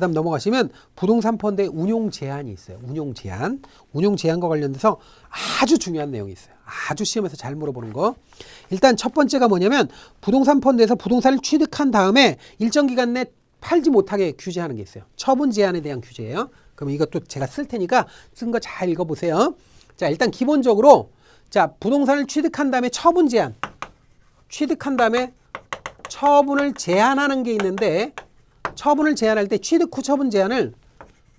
그 다음 넘어가시면 부동산 펀드의 운용 제한이 있어요. 운용 제한. 운용 제한과 관련돼서 아주 중요한 내용이 있어요. 아주 시험에서 잘 물어보는 거. 일단 첫 번째가 뭐냐면 부동산 펀드에서 부동산을 취득한 다음에 일정 기간 내 팔지 못하게 규제하는 게 있어요. 처분 제한에 대한 규제예요. 그럼 이것도 제가 쓸 테니까 쓴 거 잘 읽어보세요. 자, 일단 기본적으로 자 부동산을 취득한 다음에 처분 제한. 취득한 다음에 처분을 제한하는 게 있는데 처분을 제한할 때 취득 후 처분 제한을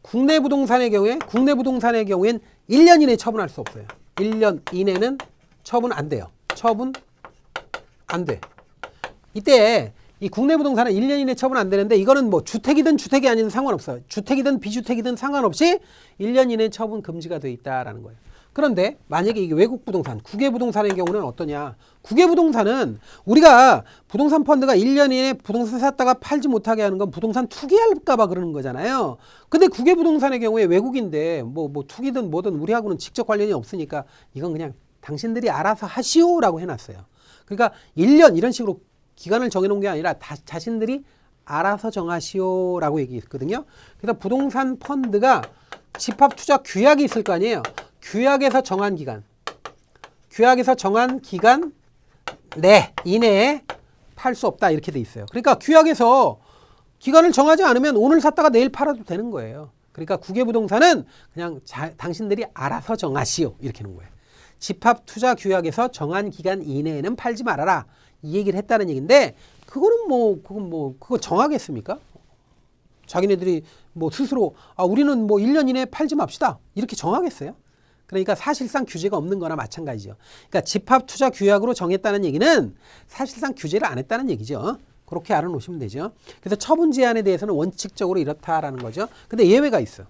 국내 부동산의 경우에 국내 부동산의 경우엔 1년 이내에 처분할 수 없어요. 1년 이내는 처분 안 돼요. 처분 안 돼. 이때 이 국내 부동산은 1년 이내 처분 안 되는데 이거는 뭐 주택이든 주택이 아니든 상관없어요. 주택이든 비주택이든 상관없이 1년 이내 처분 금지가 돼 있다라는 거예요. 그런데 만약에 이게 외국 부동산, 국외 부동산의 경우는 어떠냐? 국외 부동산은 우리가 부동산 펀드가 1년 이내 부동산 샀다가 팔지 못하게 하는 건 부동산 투기할까봐 그러는 거잖아요. 근데 국외 부동산의 경우에 외국인데 뭐, 뭐 투기든 뭐든 우리하고는 직접 관련이 없으니까 이건 그냥 당신들이 알아서 하시오라고 해놨어요. 그러니까 1년 이런 식으로 기간을 정해놓은 게 아니라 다, 자신들이 알아서 정하시오라고 얘기했거든요. 그래서 부동산 펀드가 집합 투자 규약이 있을 거 아니에요. 규약에서 정한 기간, 규약에서 정한 기간 내 이내에 팔 수 없다 이렇게 돼 있어요. 그러니까 규약에서 기간을 정하지 않으면 오늘 샀다가 내일 팔아도 되는 거예요. 그러니까 국외부동산은 그냥 자, 당신들이 알아서 정하시오 이렇게 하는 거예요. 집합 투자 규약에서 정한 기간 이내에는 팔지 말아라 이 얘기를 했다는 얘기인데 그거는 뭐 그건 뭐 그거 정하겠습니까? 자기네들이 뭐 스스로 아 우리는 뭐 1년 이내에 팔지 맙시다 이렇게 정하겠어요? 그러니까 사실상 규제가 없는 거나 마찬가지죠. 그러니까 집합 투자 규약으로 정했다는 얘기는 사실상 규제를 안 했다는 얘기죠. 그렇게 알아놓으시면 되죠. 그래서 처분 제한에 대해서는 원칙적으로 이렇다라는 거죠. 근데 예외가 있어.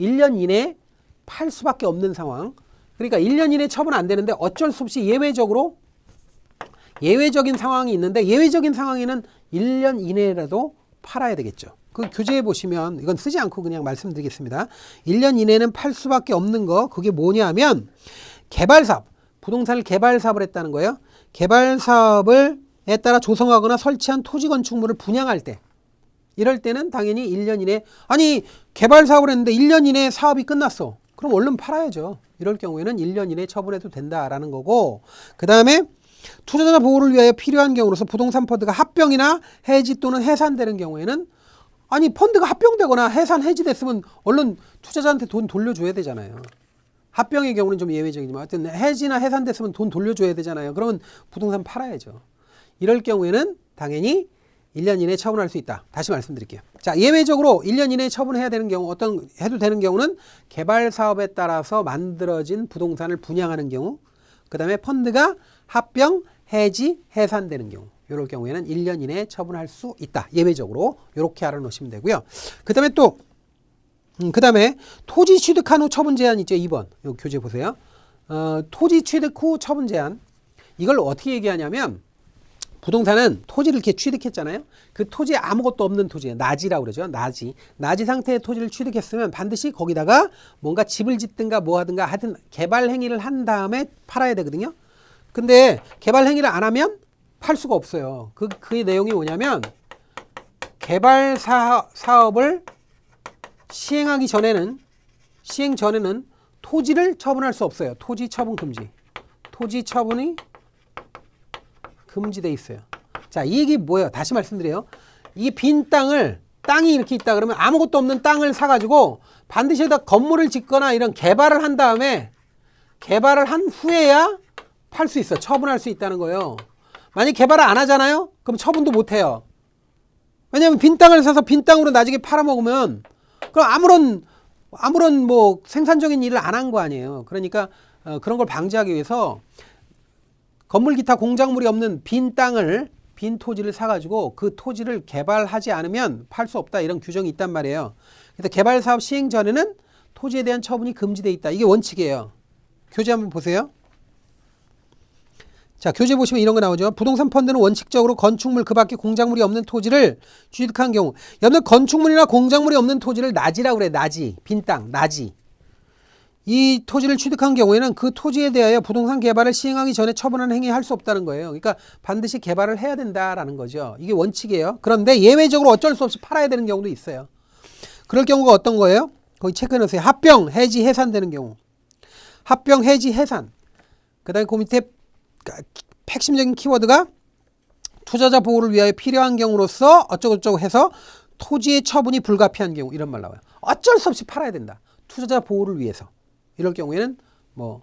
1년 이내에 팔 수밖에 없는 상황. 그러니까 1년 이내 처분 안 되는데 어쩔 수 없이 예외적으로 예외적인 상황이 있는데 예외적인 상황에는 1년 이내라도 팔아야 되겠죠. 그 교재에 보시면 이건 쓰지 않고 그냥 말씀드리겠습니다. 1년 이내는 팔 수밖에 없는 거 그게 뭐냐면 개발 사업, 부동산을 개발 사업을 했다는 거예요. 개발 사업을 에 따라 조성하거나 설치한 토지 건축물을 분양할 때 이럴 때는 당연히 1년 이내 아니 개발 사업을 했는데 1년 이내에 사업이 끝났어. 그럼 얼른 팔아야죠. 이럴 경우에는 1년 이내에 처분해도 된다라는 거고 그다음에 투자자 보호를 위하여 필요한 경우로서 부동산 펀드가 합병이나 해지 또는 해산되는 경우에는 아니 펀드가 합병되거나 해산 해지됐으면 얼른 투자자한테 돈 돌려줘야 되잖아요. 합병의 경우는 좀 예외적이지만 하여튼 해지나 해산됐으면 돈 돌려줘야 되잖아요. 그러면 부동산 팔아야죠. 이럴 경우에는 당연히 1년 이내에 처분할 수 있다. 다시 말씀드릴게요. 자, 예외적으로 1년 이내에 처분해야 되는 경우 어떤 해도 되는 경우는 개발 사업에 따라서 만들어진 부동산을 분양하는 경우, 그다음에 펀드가 합병, 해지, 해산되는 경우. 이럴 경우에는 1년 이내에 처분할 수 있다. 예외적으로 이렇게 알아놓으시면 되고요. 그 다음에 또 음, 그 다음에 토지 취득한 후 처분 제한 있죠. 2번. 요 교재 보세요. 어, 토지 취득 후 처분 제한. 이걸 어떻게 얘기하냐면 부동산은 토지를 이렇게 취득했잖아요. 그 토지에 아무것도 없는 토지에 나지라고 그러죠. 나지. 나지 상태의 토지를 취득했으면 반드시 거기다가 뭔가 집을 짓든가 뭐 하든가 하여튼 개발 행위를 한 다음에 팔아야 되거든요. 근데 개발 행위를 안 하면 팔 수가 없어요. 그, 그 내용이 뭐냐면 개발 사, 사업을 시행하기 전에는 시행 전에는 토지를 처분할 수 없어요. 토지 처분 금지. 토지 처분이 금지돼 있어요. 자, 이 얘기 뭐예요? 다시 말씀드려요. 이 빈 땅을 땅이 이렇게 있다 그러면 아무것도 없는 땅을 사가지고 반드시 여기다 건물을 짓거나 이런 개발을 한 다음에 개발을 한 후에야 팔 수 있어. 처분할 수 있다는 거예요. 만약 개발을 안 하잖아요? 그럼 처분도 못 해요. 왜냐하면 빈 땅을 사서 빈 땅으로 나중에 팔아먹으면 그럼 아무런 아무런 뭐 생산적인 일을 안 한 거 아니에요. 그러니까 어, 그런 걸 방지하기 위해서 건물 기타 공작물이 없는 빈 땅을 빈 토지를 사가지고 그 토지를 개발하지 않으면 팔 수 없다 이런 규정이 있단 말이에요. 그래서 개발 사업 시행 전에는 토지에 대한 처분이 금지돼 있다. 이게 원칙이에요. 교재 한번 보세요. 자, 교재 보시면 이런 거 나오죠. 부동산 펀드는 원칙적으로 건축물 그 밖에 공작물이 없는 토지를 취득한 경우, 여러분 건축물이나 공작물이 없는 토지를 나지라고 그래. 나지. 빈 땅, 나지. 이 토지를 취득한 경우에는 그 토지에 대하여 부동산 개발을 시행하기 전에 처분하는 행위 할 수 없다는 거예요. 그러니까 반드시 개발을 해야 된다라는 거죠. 이게 원칙이에요. 그런데 예외적으로 어쩔 수 없이 팔아야 되는 경우도 있어요. 그럴 경우가 어떤 거예요? 거기 체크해 놓으세요. 합병, 해지, 해산되는 경우. 합병, 해지, 해산. 그 다음에 그 밑에 핵심적인 키워드가 투자자 보호를 위하여 필요한 경우로서 어쩌고저쩌고 해서 토지의 처분이 불가피한 경우 이런 말 나와요. 어쩔 수 없이 팔아야 된다. 투자자 보호를 위해서. 이럴 경우에는 뭐,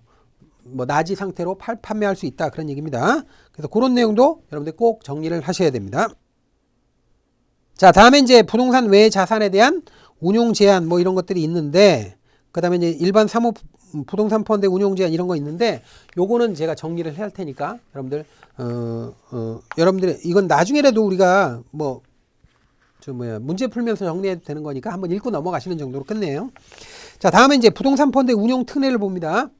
뭐 나지 상태로 팔, 판매할 수 있다. 그런 얘기입니다. 그래서 그런 내용도 여러분들 꼭 정리를 하셔야 됩니다. 자, 다음에 이제 부동산 외 자산에 대한 운용 제한 뭐 이런 것들이 있는데 그 다음에 이제 일반 사모 부동산 펀드 운용 제한 이런 거 있는데 요거는 제가 정리를 해야 할 테니까 여러분들 어, 어 여러분들 이건 나중에라도 우리가 뭐 저 뭐야 문제 풀면서 정리해도 되는 거니까 한번 읽고 넘어가시는 정도로 끝내요. 자, 다음에 이제 부동산 펀드 운용 특례를 봅니다.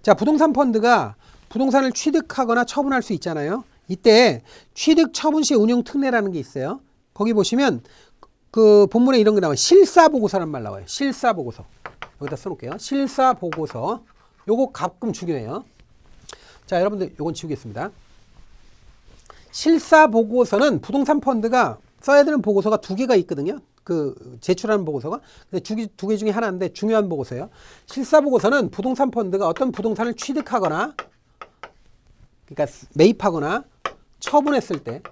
자, 부동산 펀드가 부동산을 취득하거나 처분할 수 있잖아요. 이때 취득 처분 시 운용 특례라는 게 있어요. 거기 보시면 그 본문에 이런 게 나와요. 실사 보고서란 말 나와요. 실사 보고서. 여기다 써놓을게요. 실사 보고서. 요거 가끔 중요해요. 자, 여러분들 요건 지우겠습니다. 실사 보고서는 부동산 펀드가 써야 되는 보고서가 두 개가 있거든요. 그 제출하는 보고서가 근데 두 개 중에 하나인데 중요한 보고서예요. 실사 보고서는 부동산 펀드가 어떤 부동산을 취득하거나 그러니까 매입하거나 처분했을 때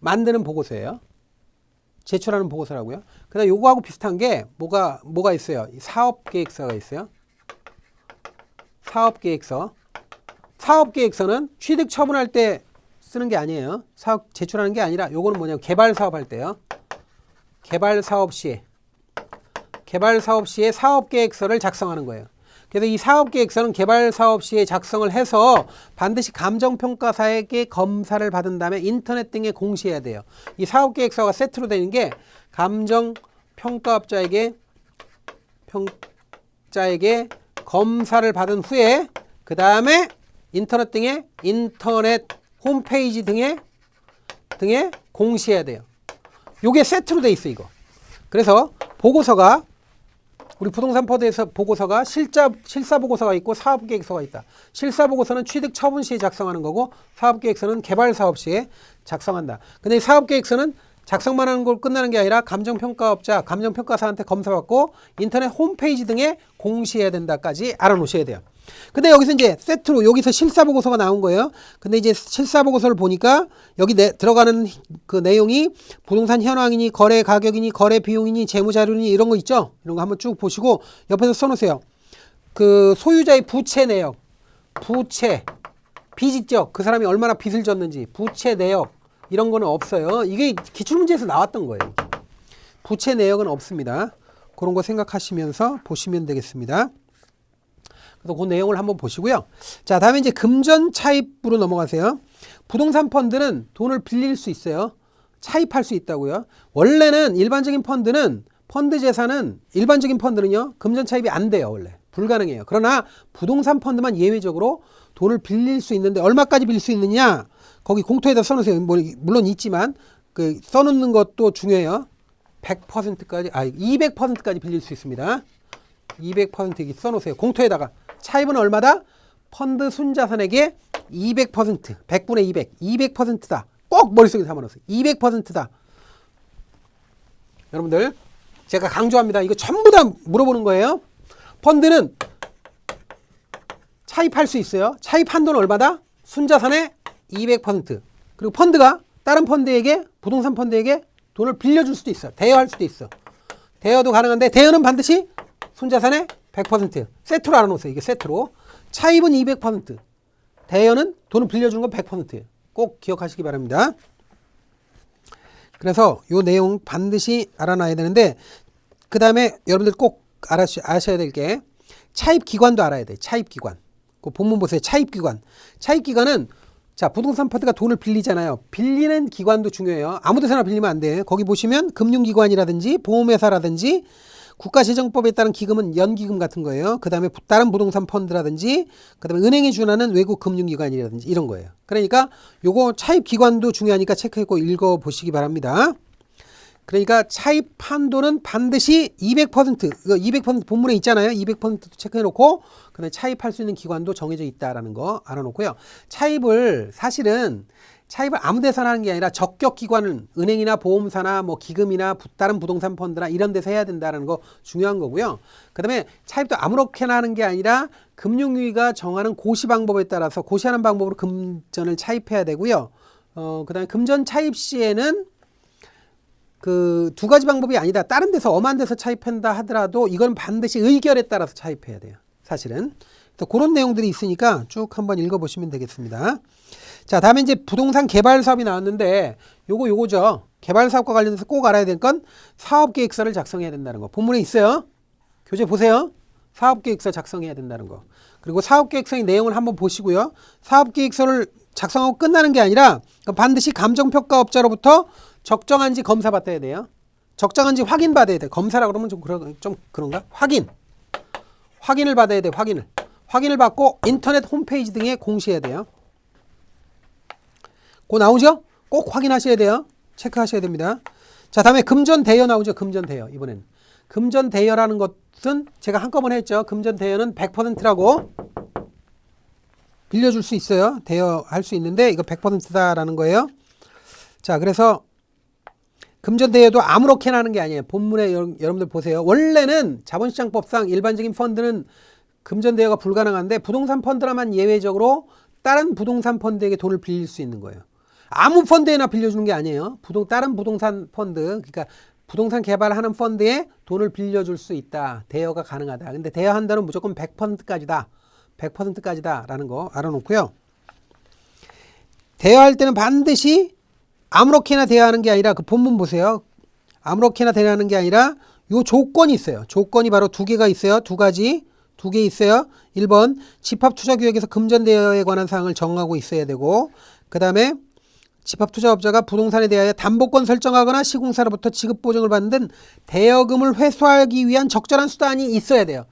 만드는 보고서예요. 제출하는 보고서라고요. 그다음 요거하고 비슷한 게 뭐가 뭐가 있어요? 사업 계획서가 있어요. 사업 계획서. 사업 계획서는 취득 처분할 때 쓰는 게 아니에요. 사업 제출하는 게 아니라 요거는 뭐냐면 개발 사업 할 때요. 개발 사업 시 개발 사업 시에 사업 계획서를 작성하는 거예요. 그래서 이 사업 계획서는 개발 사업 시에 작성을 해서 반드시 감정 평가사에게 검사를 받은 다음에 인터넷 등에 공시해야 돼요. 이 사업 계획서가 세트로 되는 게 감정 평가업자에게 평자에게 검사를 받은 후에 그 다음에 인터넷 등에 인터넷 홈페이지 등에 등에 공시해야 돼요. 요게 세트로 돼 있어 이거. 그래서 보고서가 우리 부동산 펀드에서 보고서가 실자 실사 보고서가 있고 사업 계획서가 있다. 실사 보고서는 취득 처분 시에 작성하는 거고 사업 계획서는 개발 사업 시에 작성한다. 근데 사업 계획서는 작성만 하는 걸 끝나는 게 아니라 감정 평가업자, 감정 평가사한테 검사받고 인터넷 홈페이지 등에 공시해야 된다까지 알아놓으셔야 돼요. 근데 여기서 이제 세트로 여기서 실사 보고서가 나온 거예요. 근데 이제 실사 보고서를 보니까 여기 내, 들어가는 그 내용이 부동산 현황이니 거래 가격이니 거래 비용이니 재무 자료니 이런 거 있죠. 이런 거 한번 쭉 보시고 옆에서 써놓으세요. 그 소유자의 부채 내역, 부채, 빚 있죠. 그 사람이 얼마나 빚을 졌는지 부채 내역 이런 거는 없어요. 이게 기출문제에서 나왔던 거예요. 부채 내역은 없습니다. 그런 거 생각하시면서 보시면 되겠습니다. 그래서 그 내용을 한번 보시고요. 자, 다음에 이제 금전 차입으로 넘어가세요. 부동산 펀드는 돈을 빌릴 수 있어요. 차입할 수 있다고요. 원래는 일반적인 펀드는 펀드 재산은 일반적인 펀드는요. 금전 차입이 안 돼요, 원래. 불가능해요. 그러나 부동산 펀드만 예외적으로 돈을 빌릴 수 있는데 얼마까지 빌릴 수 있느냐? 거기 공토에다 써 놓으세요. 뭐 물론 있지만 그 써 놓는 것도 중요해요. 100%까지 아 200%까지 빌릴 수 있습니다. 200% 써놓으세요. 공토에다가 차입은 얼마다? 펀드 순자산에게 200% 100분의 200 200%다. 꼭 머릿속에 담아놓으세요. 200%다. 여러분들 제가 강조합니다. 이거 전부 다 물어보는 거예요. 펀드는 차입할 수 있어요. 차입한 돈 얼마다? 순자산의 200% 그리고 펀드가 다른 펀드에게 부동산 펀드에게 돈을 빌려줄 수도 있어. 대여할 수도 있어. 대여도 가능한데 대여는 반드시 순자산의 100% 세트로 알아놓으세요. 이게 세트로. 차입은 200% 대여는 돈을 빌려주는 건 100%예요. 꼭 기억하시기 바랍니다. 그래서 요 내용 반드시 알아놔야 되는데 그 다음에 여러분들 꼭 알아시, 아셔야 될 게 차입 기관도 알아야 돼. 차입 기관. 그 본문 보세요. 차입 기관. 차입 기관은 자, 부동산 펀드가 돈을 빌리잖아요. 빌리는 기관도 중요해요. 아무 데서나 빌리면 안 돼. 거기 보시면 금융기관이라든지 보험회사라든지 국가재정법에 따른 기금은 연기금 같은 거예요. 그 다음에 다른 부동산 펀드라든지 그 다음에 은행에 준하는 외국 금융기관이라든지 이런 거예요. 그러니까 요거 차입 기관도 중요하니까 체크해고 읽어보시기 바랍니다. 그러니까 차입 한도는 반드시 200% 이거 200% 본문에 있잖아요. 200%도 체크해 놓고 그다음에 차입할 수 있는 기관도 정해져 있다라는 거 알아 놓고요. 차입을 사실은 차입을 아무 데서나 하는 게 아니라 적격 기관은 은행이나 보험사나 뭐 기금이나 부- 다른 부동산 펀드나 이런 데서 해야 된다는 거 중요한 거고요. 그다음에 차입도 아무렇게나 하는 게 아니라 금융위가 정하는 고시 방법에 따라서 고시하는 방법으로 금전을 차입해야 되고요. 어, 그다음에 금전 차입 시에는 그 두 가지 방법이 아니다. 다른 데서 엄한 데서 차입한다 하더라도 이건 반드시 의결에 따라서 차입해야 돼요. 사실은. 그런 내용들이 있으니까 쭉 한번 읽어보시면 되겠습니다. 자, 다음에 이제 부동산 개발 사업이 나왔는데 요거 요거죠. 개발 사업과 관련해서 꼭 알아야 될 건 사업 계획서를 작성해야 된다는 거. 본문에 있어요. 교재 보세요. 사업 계획서 작성해야 된다는 거. 그리고 사업 계획서의 내용을 한번 보시고요. 사업 계획서를 작성하고 끝나는 게 아니라 반드시 감정평가업자로부터 적정한지 검사 받아야 돼요. 적정한지 확인 받아야 돼. 검사라 그러면 좀 그런 좀 그런가? 확인. 확인을 받아야 돼. 확인을. 확인을 받고 인터넷 홈페이지 등에 공시해야 돼요. 고 나오죠? 꼭 확인하셔야 돼요. 체크하셔야 됩니다. 자, 다음에 금전 대여 나오죠. 금전 대여 이번엔. 금전 대여라는 것은 제가 한꺼번에 했죠. 금전 대여는 100%라고 빌려줄 수 있어요. 대여할 수 있는데 이거 100%다라는 거예요. 자, 그래서 금전 대여도 아무렇게나 하는 게 아니에요. 본문에 여, 여러분들 보세요. 원래는 자본시장법상 일반적인 펀드는 금전 대여가 불가능한데 부동산 펀드라만 예외적으로 다른 부동산 펀드에게 돈을 빌릴 수 있는 거예요. 아무 펀드에나 빌려주는 게 아니에요. 부동 다른 부동산 펀드, 그러니까 부동산 개발하는 펀드에 돈을 빌려줄 수 있다. 대여가 가능하다. 근데 대여한다는 무조건 100%까지다. 100%까지다라는 거 알아놓고요. 대여할 때는 반드시 아무렇게나 대여하는 게 아니라 그 본문 보세요. 아무렇게나 대여하는 게 아니라 요 조건이 있어요. 조건이 바로 두 개가 있어요. 두 가지. 두 개 있어요. 1번 집합투자규약에서 금전대여에 관한 사항을 정하고 있어야 되고 그 다음에 집합투자업자가 부동산에 대하여 담보권 설정하거나 시공사로부터 지급 보증을 받는 등 대여금을 회수하기 위한 적절한 수단이 있어야 돼요.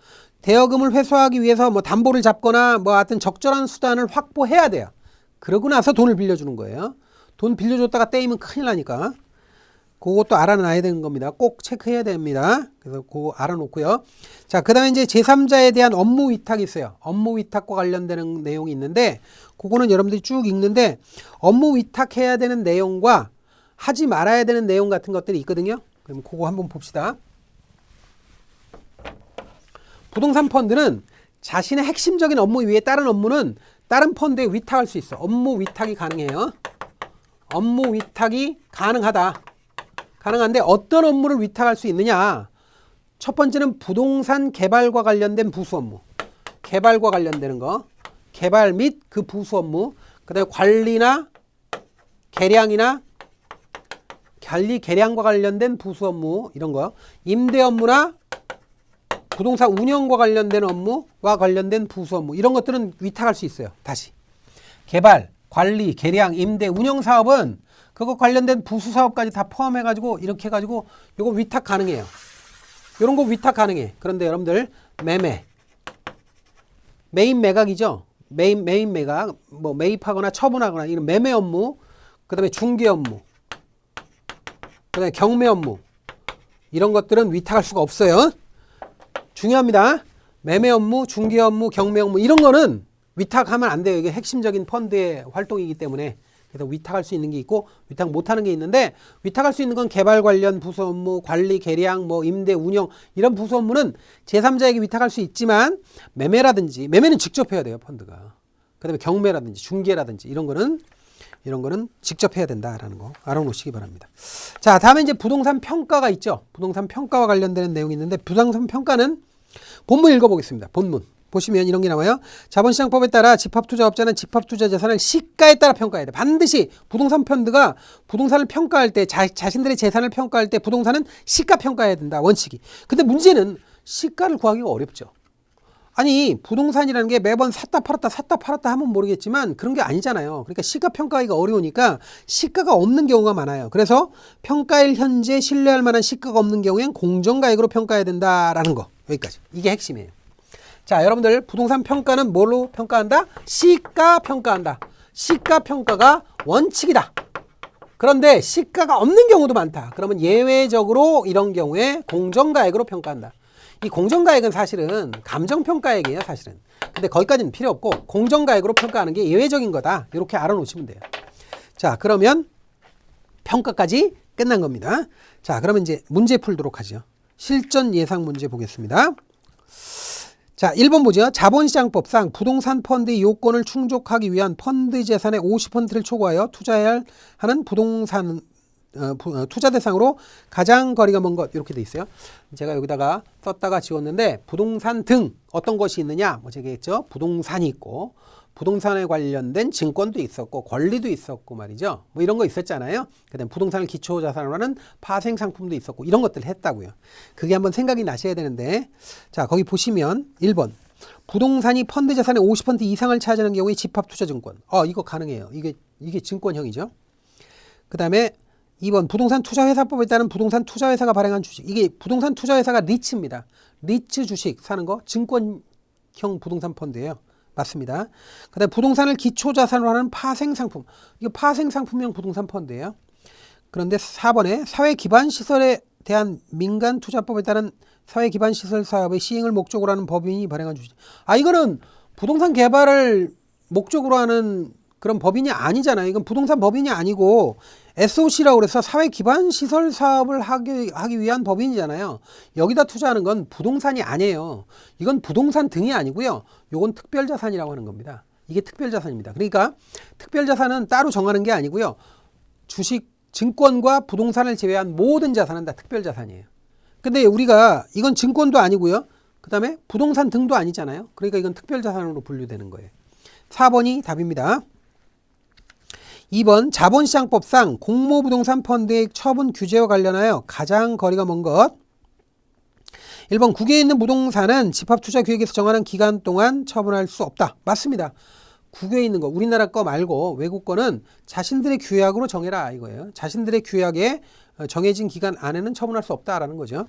대여금을 회수하기 위해서 뭐 담보를 잡거나 뭐 하여튼 적절한 수단을 확보해야 돼요. 그러고 나서 돈을 빌려주는 거예요. 돈 빌려줬다가 떼이면 큰일 나니까. 그것도 알아놔야 되는 겁니다. 꼭 체크해야 됩니다. 그래서 그거 알아놓고요. 자, 그 다음에 이제 제3자에 대한 업무 위탁이 있어요. 업무 위탁과 관련되는 내용이 있는데, 그거는 여러분들이 쭉 읽는데, 업무 위탁해야 되는 내용과 하지 말아야 되는 내용 같은 것들이 있거든요. 그럼 그거 한번 봅시다. 부동산 펀드는 자신의 핵심적인 업무 위에 다른 업무는 다른 펀드에 위탁할 수 있어. 업무 위탁이 가능해요. 업무 위탁이 가능하다. 가능한데 어떤 업무를 위탁할 수 있느냐? 첫 번째는 부동산 개발과 관련된 부수 업무. 개발과 관련되는 거. 개발 및 그 부수 업무. 그다음에 관리나 계량이나 관리 계량과 관련된 부수 업무 이런 거. 임대 업무나 부동산 운영과 관련된 업무와 관련된 부수 업무 이런 것들은 위탁할 수 있어요. 다시. 개발, 관리, 계량, 임대, 운영 사업은 그거 관련된 부수 사업까지 다 포함해 가지고 이렇게 해 가지고 요거 위탁 가능해요. 요런 거 위탁 가능해. 그런데 여러분들 매매 메인 매각이죠. 메인 메인 매각 뭐 매입하거나 처분하거나 이런 매매 업무 그다음에 중개 업무 그다음에 경매 업무 이런 것들은 위탁할 수가 없어요. 중요합니다. 매매 업무, 중개 업무, 경매 업무 이런 거는 위탁하면 안 돼요. 이게 핵심적인 펀드의 활동이기 때문에 그래서 위탁할 수 있는 게 있고 위탁 못하는 게 있는데 위탁할 수 있는 건 개발 관련 부서 업무, 관리, 계량, 뭐 임대, 운영 이런 부서 업무는 제3자에게 위탁할 수 있지만 매매라든지 매매는 직접 해야 돼요 펀드가. 그다음에 경매라든지 중개라든지 이런 거는 이런 거는 직접 해야 된다라는 거 알아놓으시기 바랍니다. 자, 다음에 이제 부동산 평가가 있죠. 부동산 평가와 관련되는 내용이 있는데 부동산 평가는 본문 읽어보겠습니다. 본문 보시면 이런 게 나와요. 자본시장법에 따라 집합투자업자는 집합투자 자산을 시가에 따라 평가해야 돼. 반드시 부동산 펀드가 부동산을 평가할 때 자, 자신들의 재산을 평가할 때 부동산은 시가 평가해야 된다. 원칙이. 근데 문제는 시가를 구하기가 어렵죠. 아니 부동산이라는 게 매번 샀다 팔았다 샀다 팔았다 하면 모르겠지만 그런 게 아니잖아요. 그러니까 시가 평가하기가 어려우니까 시가가 없는 경우가 많아요. 그래서 평가일 현재 신뢰할 만한 시가가 없는 경우엔 공정가액으로 평가해야 된다라는 거 여기까지 이게 핵심이에요. 자 여러분들 부동산 평가는 뭘로 평가한다? 시가 평가한다. 시가 평가가 원칙이다. 그런데 시가가 없는 경우도 많다. 그러면 예외적으로 이런 경우에 공정가액으로 평가한다. 이 공정가액은 사실은 감정평가액이에요, 사실은. 근데 거기까지는 필요 없고 공정가액으로 평가하는 게 예외적인 거다. 이렇게 알아놓으시면 돼요. 자, 그러면 평가까지 끝난 겁니다. 자, 그러면 이제 문제 풀도록 하죠. 실전 예상 문제 보겠습니다. 자, 1번 보죠. 자본시장법상 부동산 펀드의 요건을 충족하기 위한 펀드 재산의 50%를 초과하여 투자해야 하는 부동산 어, 부- 어, 투자 대상으로 가장 거리가 먼 것 이렇게 돼 있어요. 제가 여기다가 썼다가 지웠는데 부동산 등 어떤 것이 있느냐? 뭐 제가했죠. 부동산이 있고 부동산에 관련된 증권도 있었고 권리도 있었고 말이죠. 뭐 이런 거 있었잖아요. 그다음 부동산을 기초 자산으로 하는 파생 상품도 있었고 이런 것들을 했다고요. 그게 한번 생각이 나셔야 되는데 자, 거기 보시면 1번 부동산이 펀드 자산의 50% 이상을 차지하는 경우에 집합 투자 증권. 어, 이거 가능해요. 이게 이게 증권형이죠. 그다음에 2번 부동산 투자회사법에 따른 부동산 투자회사가 발행한 주식. 이게 부동산 투자회사가 리츠입니다. 리츠 주식 사는 거 증권형 부동산 펀드예요. 맞습니다. 그다음에 부동산을 기초 자산으로 하는 파생 상품. 이거 파생 상품형 부동산 펀드예요. 그런데 4번에 사회 기반 시설에 대한 민간 투자법에 따른 사회 기반 시설 사업의 시행을 목적으로 하는 법인이 발행한 주식. 아 이거는 부동산 개발을 목적으로 하는 그런 법인이 아니잖아요. 이건 부동산 법인이 아니고 SOC라고 그래서 사회 기반 시설 사업을 하기, 하기 위한 법인이잖아요. 여기다 투자하는 건 부동산이 아니에요. 이건 부동산 등이 아니고요. 요건 특별 자산이라고 하는 겁니다. 이게 특별 자산입니다. 그러니까 특별 자산은 따로 정하는 게 아니고요. 주식, 증권과 부동산을 제외한 모든 자산은 다 특별 자산이에요. 근데 우리가 이건 증권도 아니고요. 그다음에 부동산 등도 아니잖아요. 그러니까 이건 특별 자산으로 분류되는 거예요. 4번이 답입니다. 2번 자본시장법상 공모부동산 펀드의 처분 규제와 관련하여 가장 거리가 먼 것. 1번 국외에 있는 부동산은 집합투자규약에서 정하는 기간 동안 처분할 수 없다. 맞습니다. 국외에 있는 거, 우리나라 거 말고 외국 거는 자신들의 규약으로 정해라 이거예요. 자신들의 규약에 어, 정해진 기간 안에는 처분할 수 없다라는 거죠.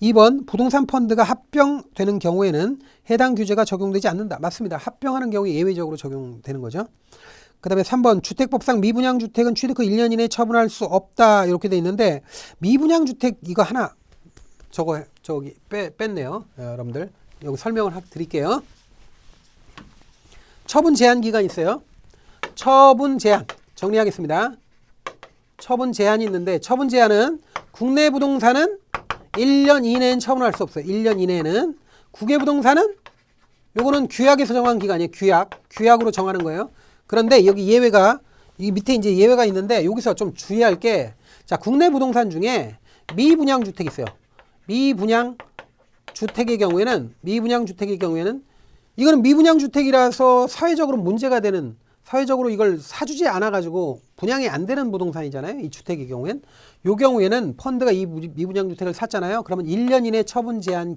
2번 부동산 펀드가 합병되는 경우에는 해당 규제가 적용되지 않는다. 맞습니다. 합병하는 경우에 예외적으로 적용되는 거죠. 그 다음에 3번 주택법상 미분양 주택은 취득 후 1년 이내에 처분할 수 없다 이렇게 돼 있는데 미분양 주택 이거 하나 저거 저기 빼, 뺐네요. 예, 여러분들 여기 설명을 하- 드릴게요. 처분 제한 기간 있어요. 처분 제한 정리하겠습니다. 처분 제한이 있는데 처분 제한은 국내 부동산은 1년 이내는 처분할 수 없어요. 1년 이내는 국외 부동산은 요거는 규약에서 정한 기간이에요. 규약. 규약으로 정하는 거예요. 그런데 여기 예외가 이 밑에 이제 예외가 있는데 여기서 좀 주의할 게 자, 국내 부동산 중에 미분양 주택 있어요. 미분양 주택의 경우에는 미분양 주택의 경우에는 이거는 미분양 주택이라서 사회적으로 문제가 되는 사회적으로 이걸 사주지 않아 가지고 분양이 안 되는 부동산이잖아요. 이 주택의 경우엔 요 경우에는 펀드가 이 무- 미분양 주택을 샀잖아요. 그러면 1년 이내 처분 제한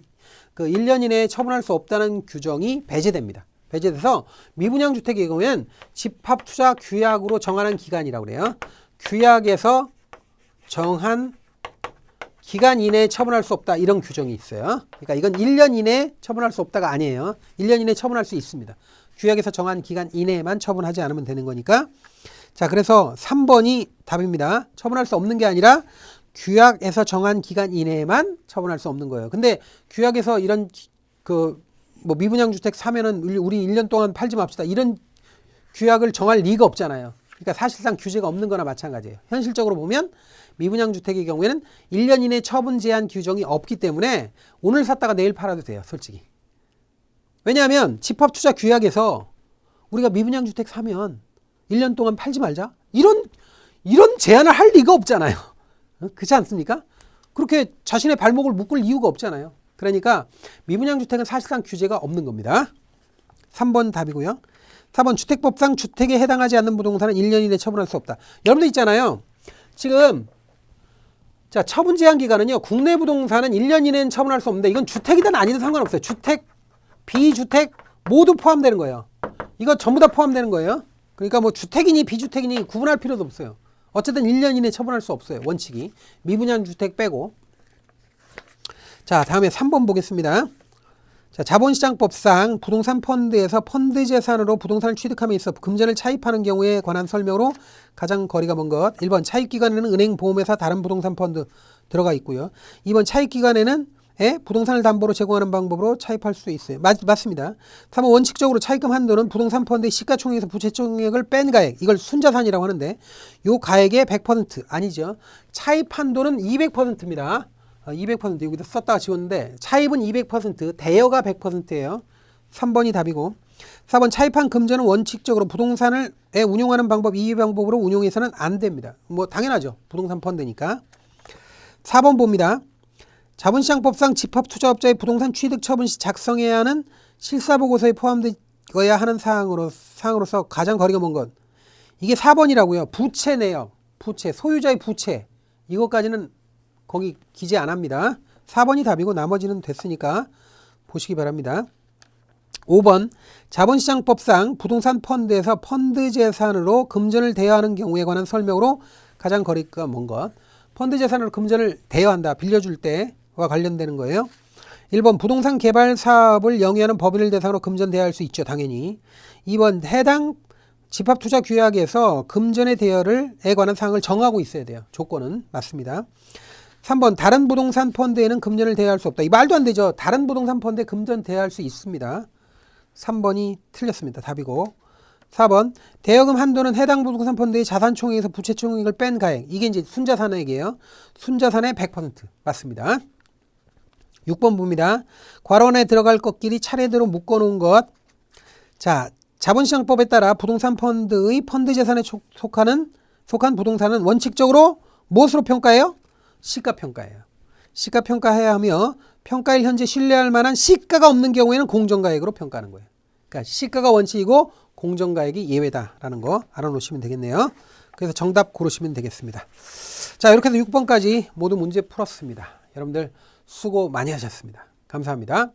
그 1년 이내에 처분할 수 없다는 규정이 배제됩니다. 배제돼서 미분양 주택의 경우에는 집합 투자 규약으로 정하는 기간이라고 그래요. 규약에서 정한 기간 이내에 처분할 수 없다 이런 규정이 있어요. 그러니까 이건 1년 이내에 처분할 수 없다가 아니에요. 1년 이내에 처분할 수 있습니다. 규약에서 정한 기간 이내에만 처분하지 않으면 되는 거니까. 자, 그래서 3번이 답입니다. 처분할 수 없는 게 아니라 규약에서 정한 기간 이내에만 처분할 수 없는 거예요. 근데 규약에서 이런 그 뭐 미분양 주택 사면은 우리- 우리 1년 동안 팔지 맙시다. 이런 규약을 정할 리가 없잖아요. 그러니까 사실상 규제가 없는 거나 마찬가지예요. 현실적으로 보면 미분양 주택의 경우에는 1년 이내 처분 제한 규정이 없기 때문에 오늘 샀다가 내일 팔아도 돼요. 솔직히. 왜냐하면 집합 투자 규약에서 우리가 미분양 주택 사면 1년 동안 팔지 말자. 이런 이런 제한을 할 리가 없잖아요. 어? 그렇지 않습니까? 그렇게 자신의 발목을 묶을 이유가 없잖아요. 그러니까 미분양 주택은 사실상 규제가 없는 겁니다. 3번 답이고요. 4번 주택법상 주택에 해당하지 않는 부동산은 1년 이내 처분할 수 없다. 여러분들 있잖아요. 지금 자 처분 제한 기간은요. 국내 부동산은 1년 이내는 처분할 수 없는데 이건 주택이든 아니든 상관없어요. 주택, 비주택 모두 포함되는 거예요. 이거 전부 다 포함되는 거예요. 그러니까 뭐 주택이니 비주택이니 구분할 필요도 없어요. 어쨌든 1년 이내 처분할 수 없어요. 원칙이. 미분양 주택 빼고. 자, 다음에 3번 보겠습니다. 자, 자본시장법상 부동산 펀드에서 펀드 재산으로 부동산을 취득함에 있어 금전을 차입하는 경우에 관한 설명으로 가장 거리가 먼 것. 1번 차입 기간에는 은행, 보험회사, 다른 부동산 펀드 들어가 있고요. 2번 차입 기간에는 부동산을 담보로 제공하는 방법으로 차입할 수 있어요. 맞, 맞습니다. 3번 원칙적으로 차입금 한도는 부동산 펀드의 시가총액에서 부채총액을 뺀 가액, 이걸 순자산이라고 하는데 요 가액의 100% 아니죠. 차입 한도는 200%입니다. 200% 여기다 썼다가 지웠는데 차입은 200%, 대여가 100%예요. 3번이 답이고 4번 차입한 금전은 원칙적으로 부동산을 에 운용하는 방법 이 방법으로 운용해서는 안 됩니다. 뭐 당연하죠. 부동산 펀드니까. 4번 봅니다. 자본시장법상 집합투자업자의 부동산 취득 처분 시 작성해야 하는 실사보고서에 포함되어야 하는 사항으로, 사항으로서 가장 거리가 먼 것. 이게 4번이라고요. 부채 내역, 부채, 소유자의 부채. 이것까지는 거기 기재 안 합니다. 4번이 답이고 나머지는 됐으니까 보시기 바랍니다. 5번 자본시장법상 부동산 펀드에서 펀드 재산으로 금전을 대여하는 경우에 관한 설명으로 가장 거리가 먼 것. 펀드 재산으로 금전을 대여한다. 빌려줄 때와 관련되는 거예요. 1번 부동산 개발 사업을 영위하는 법인을 대상으로 금전 대여할 수 있죠. 당연히. 2번 해당 집합투자 규약에서 금전의 대여를 에 관한 사항을 정하고 있어야 돼요. 조건은 맞습니다. 3번 다른 부동산 펀드에는 금전을 대여할 수 없다. 이 말도 안 되죠. 다른 부동산 펀드에 금전 대여할 수 있습니다. 3번이 틀렸습니다. 답이고. 4번 대여금 한도는 해당 부동산 펀드의 자산 총액에서 부채 총액을 뺀 가액. 이게 이제 순자산액이에요. 순자산의 100% 맞습니다. 6번 봅니다. 괄원에 들어갈 것끼리 차례대로 묶어 놓은 것. 자, 자본시장법에 따라 부동산 펀드의 펀드 재산에 속- 속하는 속한 부동산은 원칙적으로 무엇으로 평가해요? 시가 평가예요. 시가 평가해야 하며 평가일 현재 신뢰할 만한 시가가 없는 경우에는 공정가액으로 평가하는 거예요. 그러니까 시가가 원칙이고 공정가액이 예외다라는 거 알아놓으시면 되겠네요. 그래서 정답 고르시면 되겠습니다. 자, 이렇게 해서 6번까지 모두 문제 풀었습니다. 여러분들 수고 많이 하셨습니다. 감사합니다.